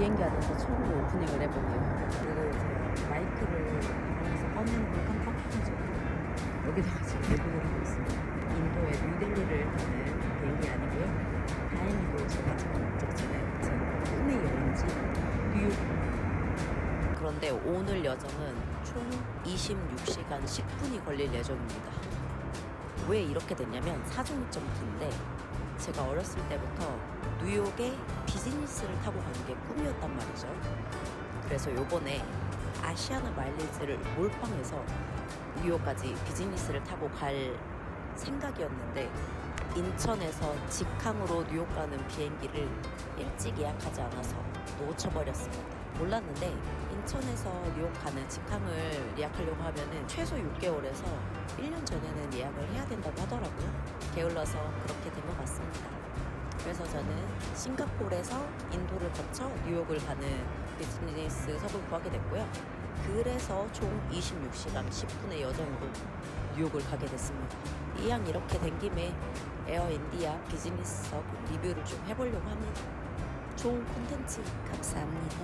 비행기 안에서 처음으로 오프닝을 해보네요. 그리고 마이크를 가방에서 꺼내는 걸 깜빡해가지고 여기다가 지금 녹음을 하고 있습니다. 인도의 뉴델리를 가는 비행기 아니고요. 다행히도 제가 지금 목적지는 제 꿈의 여행지 뉴욕. 그런데 오늘 여정은 총 26시간 10분이 걸릴 예정입니다. 왜 이렇게 됐냐면 사정이 좀 긴데 제가 어렸을 때부터 뉴욕에 비즈니스를 타고 가는 게 꿈이었단 말이죠. 그래서 요번에 아시아나 마일리지를 몰빵해서 뉴욕까지 비즈니스를 타고 갈 생각이었는데 인천에서 직항으로 뉴욕 가는 비행기를 일찍 예약하지 않아서 놓쳐버렸습니다. 몰랐는데 인천에서 뉴욕 가는 직항을 예약하려고 하면은 최소 6개월에서 1년 전에는 예약을 해야 된다고 하더라고요. 게을러서 그렇게 같습니다. 그래서 저는 싱가포르에서 인도를 거쳐 뉴욕을 가는 비즈니스석을 구하게 됐고요. 그래서 총 26시간 10분의 여정으로 뉴욕을 가게 됐습니다. 이왕 이렇게 된 김에 에어 인디아 비즈니스석 리뷰를 좀 해보려고 합니다. 좋은 콘텐츠 감사합니다.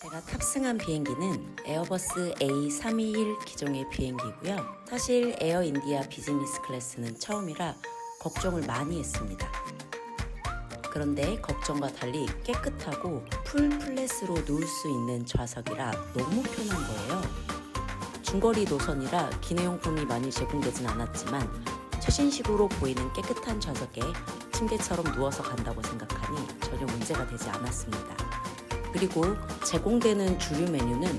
제가 탑승한 비행기는 에어버스 A321 기종의 비행기고요. 사실 에어 인디아 비즈니스 클래스는 처음이라 걱정을 많이 했습니다. 그런데 걱정과 달리 깨끗하고 풀 플랫으로 누울 수 있는 좌석이라 너무 편한 거예요. 중거리 노선이라 기내용품이 많이 제공되진 않았지만 최신식으로 보이는 깨끗한 좌석에 침대처럼 누워서 간다고 생각하니 전혀 문제가 되지 않았습니다. 그리고 제공되는 주류 메뉴는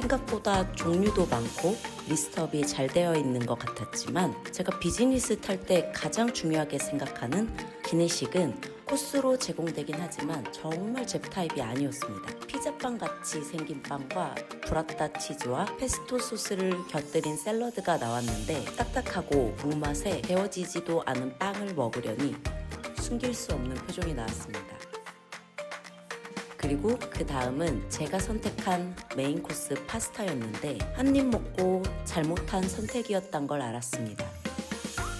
생각보다 종류도 많고 리스트업이 잘 되어 있는 것 같았지만 제가 비즈니스 탈 때 가장 중요하게 생각하는 기내식은 코스로 제공되긴 하지만 정말 제 타입이 아니었습니다. 피자빵 같이 생긴 빵과 브라타 치즈와 페스토 소스를 곁들인 샐러드가 나왔는데 딱딱하고 무맛에 데워지지도 않은 빵을 먹으려니 숨길 수 없는 표정이 나왔습니다. 그리고 그 다음은 제가 선택한 메인 코스 파스타였는데 한 입 먹고 잘못한 선택이었던 걸 알았습니다.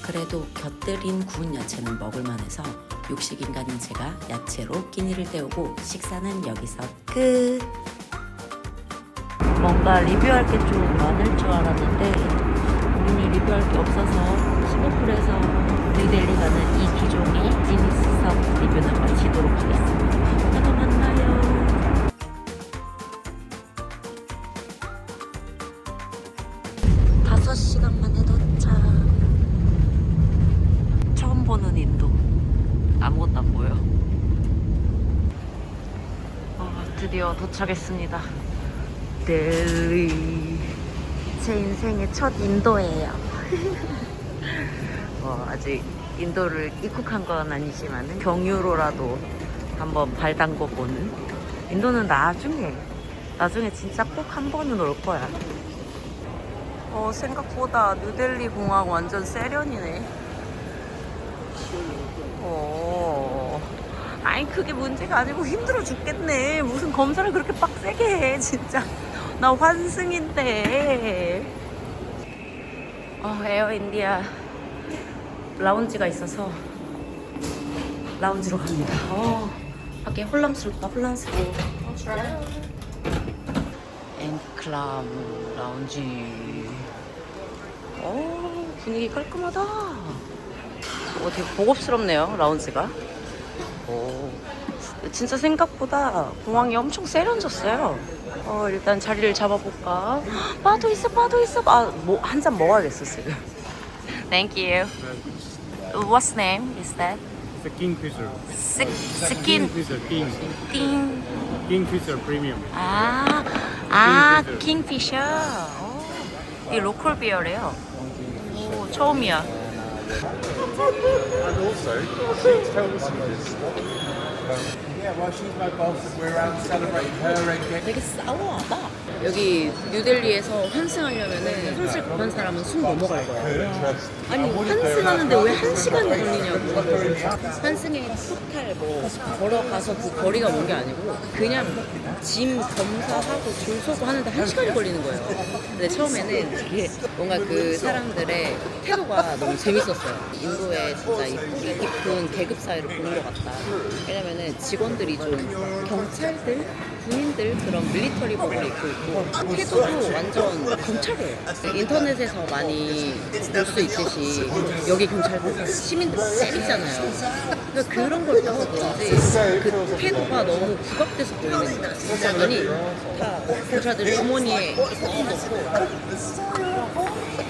그래도 곁들인 구운 야채는 먹을만 해서 육식인간인 제가 야채로 끼니를 때우고 식사는 여기서 끝. 뭔가 리뷰할 게 좀 많을 줄 알았는데 우리는 리뷰할 게 없어서 싱가포르에서 뉴델리 가는 이 기종의 비즈니스석 리뷰는 마치도록 하겠습니다. 5시간 만에 도착. 처음 보는 인도. 아무것도 안 보여. 어, 드디어 도착했습니다. 델리. 제 인생의 첫 인도예요. 뭐 아직 인도를 입국한 건 아니지만 경유로라도 한번 발 담궈 보는. 인도는 나중에 나중에 진짜 꼭 한 번은 올 거야. 어 생각보다 뉴델리 공항 완전 세련이네. 어. 아니 그게 문제가 아니고 힘들어 죽겠네. 무슨 검사를 그렇게 빡세게 해 진짜. 나 환승인데. 어 에어인디아 라운지가 있어서 라운지로 갑니다. 어 밖에 혼란스럽다 혼란스러워. 앵클람 라운지. 어 분위기 깔끔하다. 어 되게 고급스럽네요 라운지가. 오 진짜 생각보다 공항이 엄청 세련졌어요. 어 일단 자리를 잡아볼까. 바도 있어 바도 있어. 아 뭐 한 잔 먹어야겠어 지금. Thank you. What's name is that? It's a Kingfisher. 스, 스킨 Kingfisher, King. 띵. Kingfisher Premium. 아, 아. 킹피셔. 오, 이 로컬 비어래요. 오, 처음이야. And also, she tells you this stuff. Um, yeah, well, she's my boss, and we're out celebrating her engagement. 되게 싸워하다. 여기 뉴델리에서 환승하려면은 환승 급한 사람은 숨 넘어갈 거야. 아니 환승하는데 왜 한 시간이 걸리냐고. 환승에 토탈 뭐 걸어가서 그 거리가 먼 게 아니고 그냥 짐 검사하고 줄 서고 하는데 한 시간이 걸리는 거예요. 근데 처음에는 뭔가 그 사람들의 태도가 너무 재밌었어요. 인도의 진짜 이 깊은 계급 사회를 보는 것 같다. 왜냐면은 직원들이 좀 경찰들, 군인들 그런 밀리터리 복을 입고 있고 태도도 완전 경찰이에요. 인터넷에서 많이 볼 수 있듯이 여기 경찰들 시민들 때리잖아요. 그러니까 그런 걸 봐서 그런지 그 태도가 너무 부각돼서 보이는 거야. 아니 다 경찰들 주머니에 쏙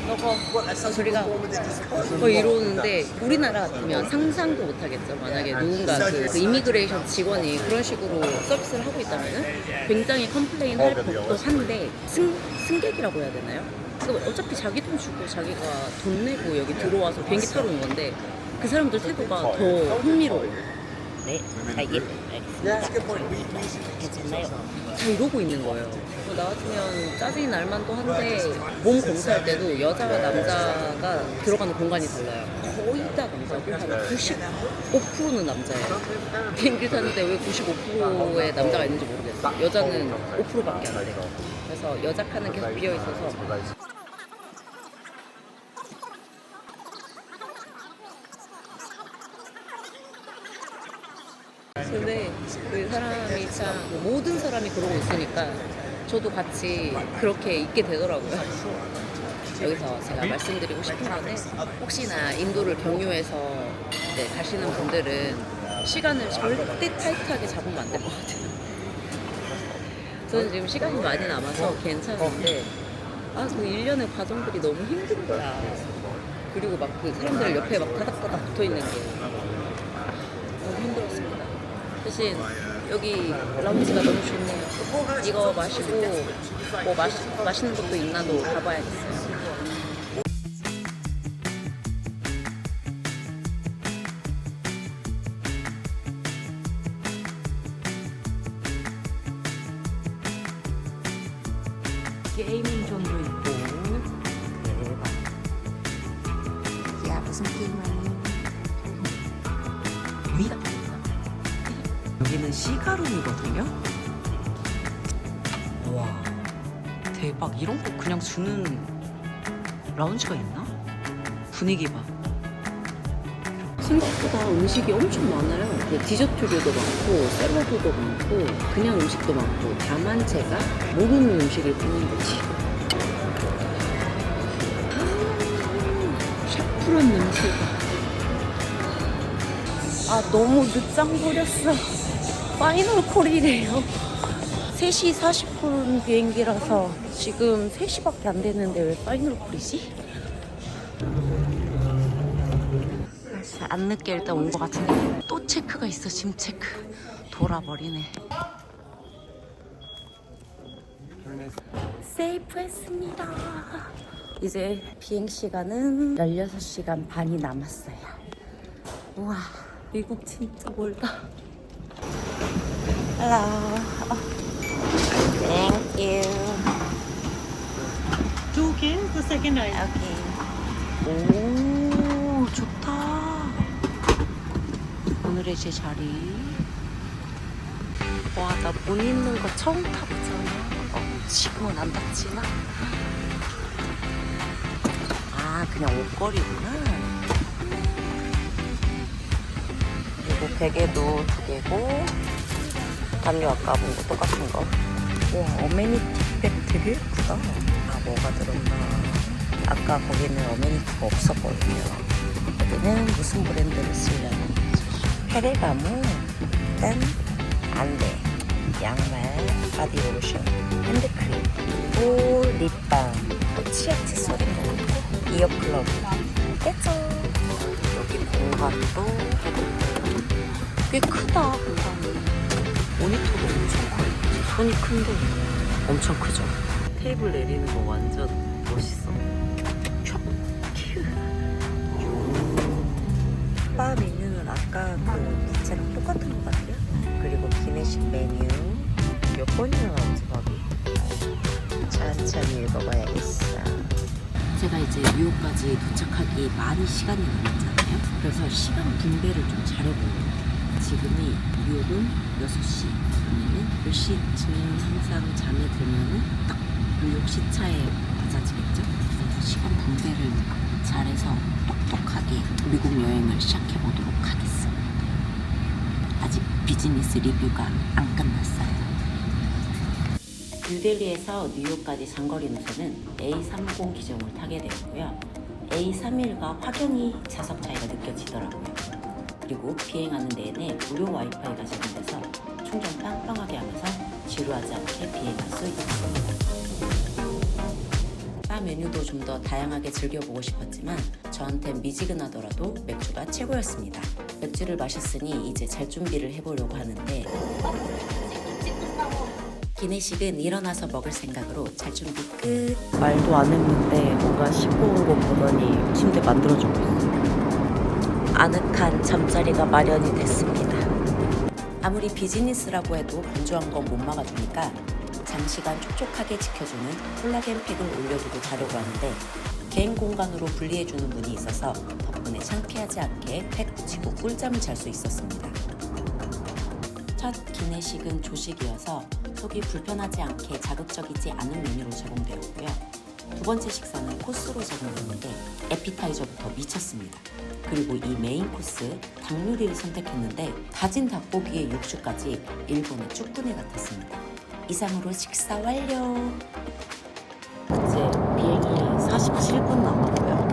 넣고 너가 저리가 뭐 이러는데 우리나라 같으면 상상도 못하겠죠. 만약에 누군가 그, 그 이미그레이션 직원이 그런 식으로 서비스를 하고 있다면 굉장히 컴플레인 할 법도 한데 승, 승객이라고 해야 되나요? 그러니까 어차피 자기 돈 주고 자기가 돈 내고 여기 들어와서 비행기 타러 온 건데 그 사람들 태도가 더 흥미로워요. 네, 알겠습니다. 괜찮나요? 다 이러고 있는 거예요. 뭐나 같으면 짜증이 날 만도 한데 몸 검사할 때도 여자와 남자가 들어가는 공간이 달라요. 거의 다 남자고 한 95%는 남자예요. 비행기 타는데 왜 95%의 남자가 있는지 모르겠어요. 여자는 5%밖에 안 돼요. 그래서 여자 칸은 계속 비어 있어서 근데 그 사람이 참 모든 사람이 그러고 있으니까 저도 같이 그렇게 있게 되더라고요. 여기서 제가 말씀드리고 싶은 거는 혹시나 인도를 경유해서 이제 가시는 분들은 시간을 절대 타이트하게 잡으면 안 될 것 같아요. 저는 지금 시간이 많이 남아서 괜찮은데 아, 그 1년의 과정들이 너무 힘든 거야. 그리고 막 그 사람들 옆에 막 다닥다닥 붙어 있는 게 너무 힘들었습니다. 대신 여기 라운지가 너무 좋네요. 이거 마시고 뭐 마시, 맛있는 것도 있나도 가봐야겠어요. 게이밍 존도 대박 이런 거 그냥 주는 라운지가 있나? 분위기 봐. 생각보다 음식이 엄청 많아요. 그 디저트류도 많고 샐러드도 많고 그냥 음식도 많고 다만 제가 모르는 음식을 굽는 거지. 음, 샤프란 냄새가. 아 너무 늦장 부렸어. 파이널 콜이래요. 3시 40분 비행기라서 지금 3시밖에 안 됐는데 왜 파이널 콜이지? 아씨, 안 늦게 일단 온 것 같은데. 또 체크가 있어 짐 체크. 돌아버리네. 세이프했습니다. 이제 비행 시간은 16시간 반이 남았어요. 우와 미국 진짜 멀다. Hello Thank you Ks, the second item. 오 좋다. 오늘의 제 자리. 와나못 입는 거 처음 타보잖아. 어, 지금은 안 닿지만. 아 그냥 옷걸이구나. 그리고 베개도 두 개고 담요 아까 본 거 똑같은 거. 와, 어메니티 백 되게 예쁘다. 아, 뭐가 들었나. 아까 거기는 어메니티가 없었거든요. 여기는 무슨 브랜드를 쓰려나. 페레가모, 땐 안돼. 양말, 바디로션, 핸드크림, 또 립밤, 또 치약 칫솔인 것 이어클럽. 깨져. 여기 공간도 꽤 크다, 공간이. 모니터도 엄청 커요. 손이 큰데 엄청 크죠. 테이블 내리는 거 완전 멋있어. 촥. 바 메뉴는 아까 그 부채랑 똑같은 것 같아요. 그리고 기내식 메뉴 몇 번이나 나오지 밥이? 천천히 먹어야겠어. 제가 이제 뉴욕까지 도착하기 많이 시간이 남았잖아요. 그래서 시간 분배를 좀 잘해보려고. 지금이 뉴욕은 6시. 그러면은 몇 시쯤 항상 잠에 들면은 딱 뉴욕 시차에 맞아지겠죠? 시간 분배를 잘해서 똑똑하게 미국 여행을 시작해 보도록 하겠습니다. 아직 비즈니스 리뷰가 안 끝났어요. 뉴델리에서 뉴욕까지 장거리 노선은 A30 기종을 타게 되었고요. A31과 확연히 좌석 차이가 느껴지더라고요. 그리고 비행하는 내내 무료 와이파이가 제공돼서 충전 빵빵하게 하면서 지루하지 않게 비행할 수 있습니다. 바 메뉴도 좀 더 다양하게 즐겨보고 싶었지만 저한텐 미지근하더라도 맥주가 최고였습니다. 맥주를 마셨으니 이제 잘 준비를 해보려고 하는데 기내식은 일어나서 먹을 생각으로 잘 준비 끝. 말도 안 했는데 뭔가 거 보더니 침대 만들어주고 있어요. 아늑한 잠자리가 마련이 됐습니다. 아무리 비즈니스라고 해도 건조한 건 못 막아주니까 장시간 촉촉하게 지켜주는 콜라겐 팩을 올려두고 자려고 하는데 개인 공간으로 분리해주는 분이 있어서 덕분에 창피하지 않게 팩 붙이고 꿀잠을 잘 수 있었습니다. 첫 기내식은 조식이어서 속이 불편하지 않게 자극적이지 않은 메뉴로 제공되었고요. 두 번째 식사는 코스로 제공됐는데 에피타이저부터 미쳤습니다. 그리고 이 메인 코스 닭 요리를 선택했는데 다진 닭고기에 육수까지 일본의 쭈꾸미 같았습니다. 이상으로 식사 완료. 이제 비행이 47분 남았고요.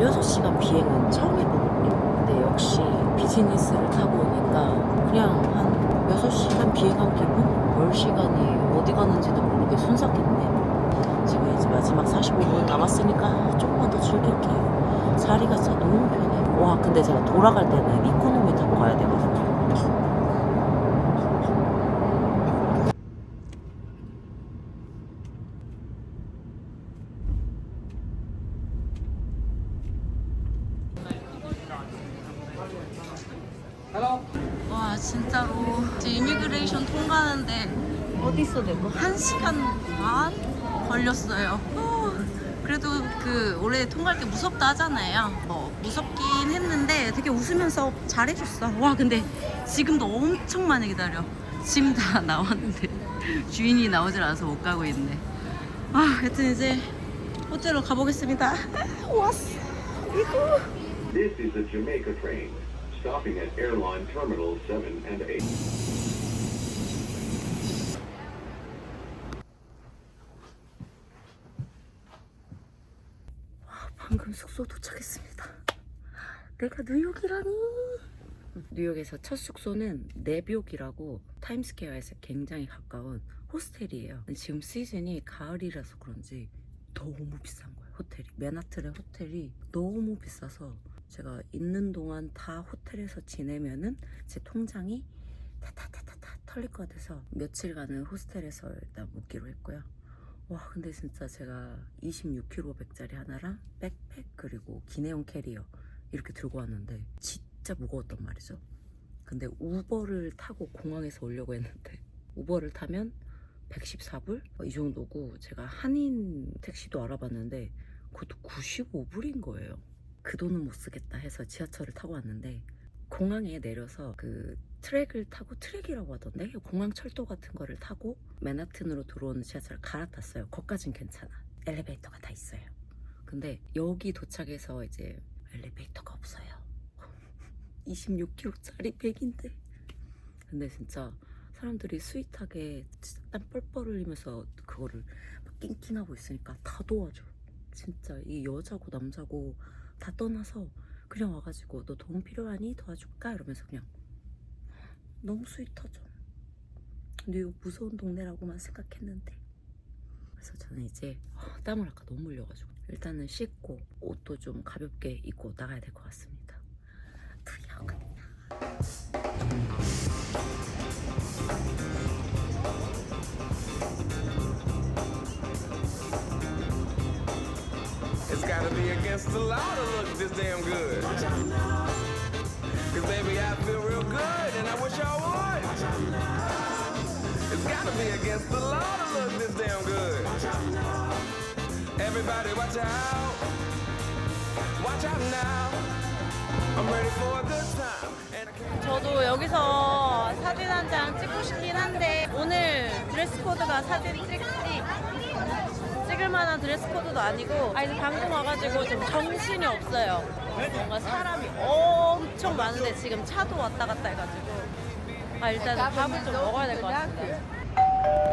16시간 비행은 처음 해보거든요. 근데 역시 비즈니스를 타고 오니까 그냥 한 6시간 비행한 기분? 10시간이 어디 가는지도 모르게 순삭했네. 지금 이제 마지막 45분 남았으니까 조금만 더 즐길게요. 자리가 진짜 너무 편해. 와, 근데 제가 돌아갈 때는 이코노미 타고 가야 되거든요. 와 진짜로 이제 이미그레이션 통과하는데 어딨어 내가? 한 시간 반 걸렸어요. 후, 그 올해 통과할 때 무섭다 하잖아요. 뭐 무섭긴 했는데 되게 웃으면서 잘해줬어. 와 근데 지금도 엄청 많이 기다려. 짐 다 나왔는데 주인이 나오질 않아서 못 가고 있네. 아 하여튼 이제 호텔로 가보겠습니다. 왔어. 이거. This is the Jamaica train, stopping at airline terminals 7 and 8. 방금 숙소 도착했습니다. 내가 뉴욕이라니. 뉴욕에서 첫 숙소는 네비옥이라고 타임스퀘어에서 굉장히 가까운 호스텔이에요. 지금 시즌이 가을이라서 그런지 너무 비싼 거예요. 호텔이 맨하튼의 호텔이 너무 비싸서 제가 있는 동안 다 호텔에서 지내면은 제 통장이 타타타타타 털릴 것 같아서 며칠간은 호스텔에서 일단 묵기로 했고요. 와 근데 진짜 제가 26kg짜리 하나랑 백팩 그리고 기내용 캐리어 이렇게 들고 왔는데 진짜 무거웠단 말이죠 근데 우버를 타고 공항에서 오려고 했는데 우버를 타면 114불? 이 정도고 제가 한인 택시도 알아봤는데 그것도 95불인 거예요 그 돈은 못 쓰겠다 해서 지하철을 타고 왔는데 공항에 내려서 그 트랙을 타고 트랙이라고 하던데 공항 철도 같은 거를 타고 맨하튼으로 들어오는 지하철을 갈아탔어요. 거기까진 괜찮아. 엘리베이터가 다 있어요. 근데 여기 도착해서 이제 엘리베이터가 없어요. 26kg짜리 백인데. 근데 진짜 사람들이 스윗하게 땀 뻘뻘 흘리면서 그거를 막 낑낑하고 있으니까 다 도와줘. 진짜 이 여자고 남자고 다 떠나서 그냥 와가지고 너 도움 필요하니 도와줄까 이러면서 그냥 너무 스윗하죠. 뉴욕 무서운 동네라고만 생각했는데 그래서 저는 이제 어, 땀을 아까 너무 흘려가지고 일단은 씻고 옷도 좀 가볍게 입고 나가야 될 것 같습니다. gotta be against the law to look this damn good. Cause baby, I feel real good and I wish I would. It's gotta be against the law to look this damn good. Everybody watch out. Watch out now. I'm ready for a good time. And I can't 저도 여기서 사진 한 장 찍고 싶긴 한데 오늘 드레스 코드가 사진 찍 기 찍을 만한 드레스 코드도 아니고 아 이제 방금 와가지고 좀 정신이 없어요. 뭔가 사람이 엄청 많은데 지금 차도 왔다 갔다 해가지고 아 일단 밥을 좀 먹어야 될 것 같은데.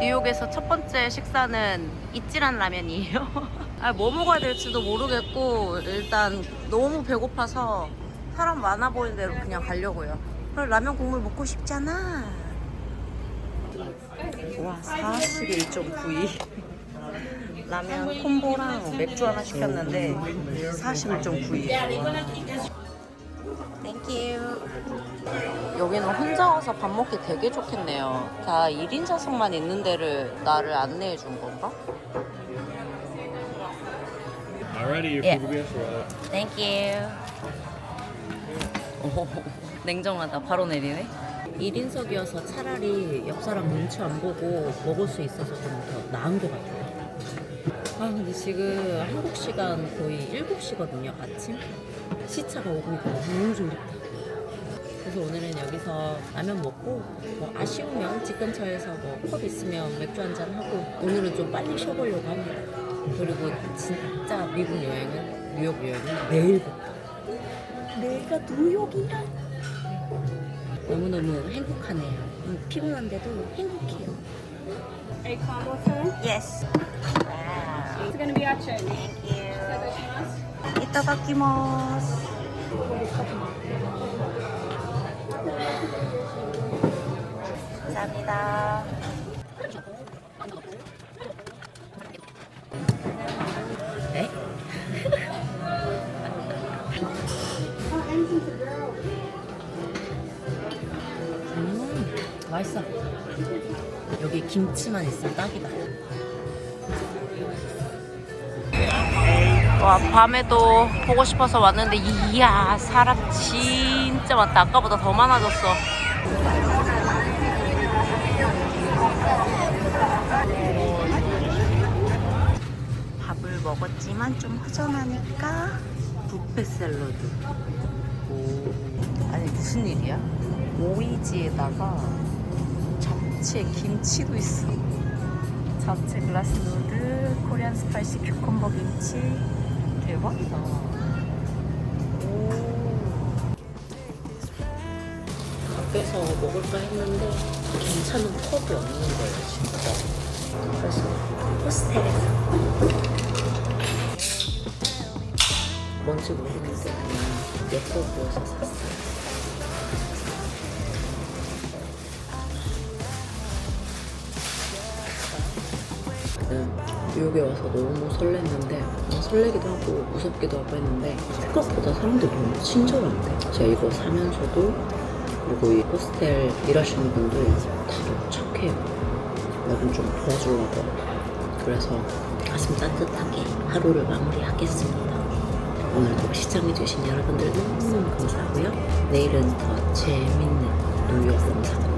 뉴욕에서 첫 번째 식사는 이찌란 라면이에요. 아, 뭐 먹어야 될지도 모르겠고 일단 너무 배고파서 사람 많아 보이는 대로 그냥 가려고요. 그럼 라면 국물 먹고 싶잖아. 와 41.92 라면 콤보랑 맥주 하나 시켰는데 41.92 땡큐 여기는 혼자 와서 밥 먹기 되게 좋겠네요 다 1인 좌석만 있는 데를 나를 안내해 준 건가? Alrighty, Yeah. roll. 땡큐 오, 냉정하다 바로 내리네 1인석이어서 차라리 옆 사람 눈치 안 보고 먹을 수 있어서 좀 더 나은 것 같아요. 아 근데 지금 한국 시간 거의 7시거든요 아침. 시차가 오고 있고 너무 졸립다. 그래서 오늘은 여기서 라면 먹고 뭐 아쉬우면 집 근처에서 뭐 컵 있으면 맥주 한 잔 하고 오늘은 좀 빨리 쉬어보려고 합니다. 그리고 진짜 미국 여행은 뉴욕 여행은 내일부터 내가 뉴욕이야? 너무너무 행복하네요. 음, 피곤한데도 행복해요. A combo, sir. 예스 It's gonna be our turn. 이따다키마스 감사합니다 네? 음, 맛있어. 여기 김치만 있으면 딱이다. 와 밤에도 보고 싶어서 왔는데 이야 사람 진짜 많다. 아까보다 더 많아졌어. 밥을 먹었지만 좀 허전하니까 뷔페 샐러드. 오 아니 무슨 일이야? 오이지에다가 잡채 김치도 있어. 잡채 글라스 누드, 코리안 스파이시 큐컴버 김치 대박이다. 오. 밖에서 먹을까 했는데 괜찮은 펍이 없는 거예요, 진짜. 그래서 호스텔에서 뭔지 모르겠는데 그냥 예뻐 보여서 샀어요. 네, 뉴욕에 와서 너무 설렜는데 어, 설레기도 하고 무섭기도 하고 했는데 생각보다 사람들이 너무 친절한데 제가 이거 사면서도 그리고 이 호스텔 일하시는 분들 다 너무 착해요. 나좀 좀 도와주려고. 그래서 가슴 따뜻하게 하루를 마무리하겠습니다. 오늘도 시청해주신 여러분들 너무너무 감사하고요. 내일은 더 재밌는 뉴욕 영상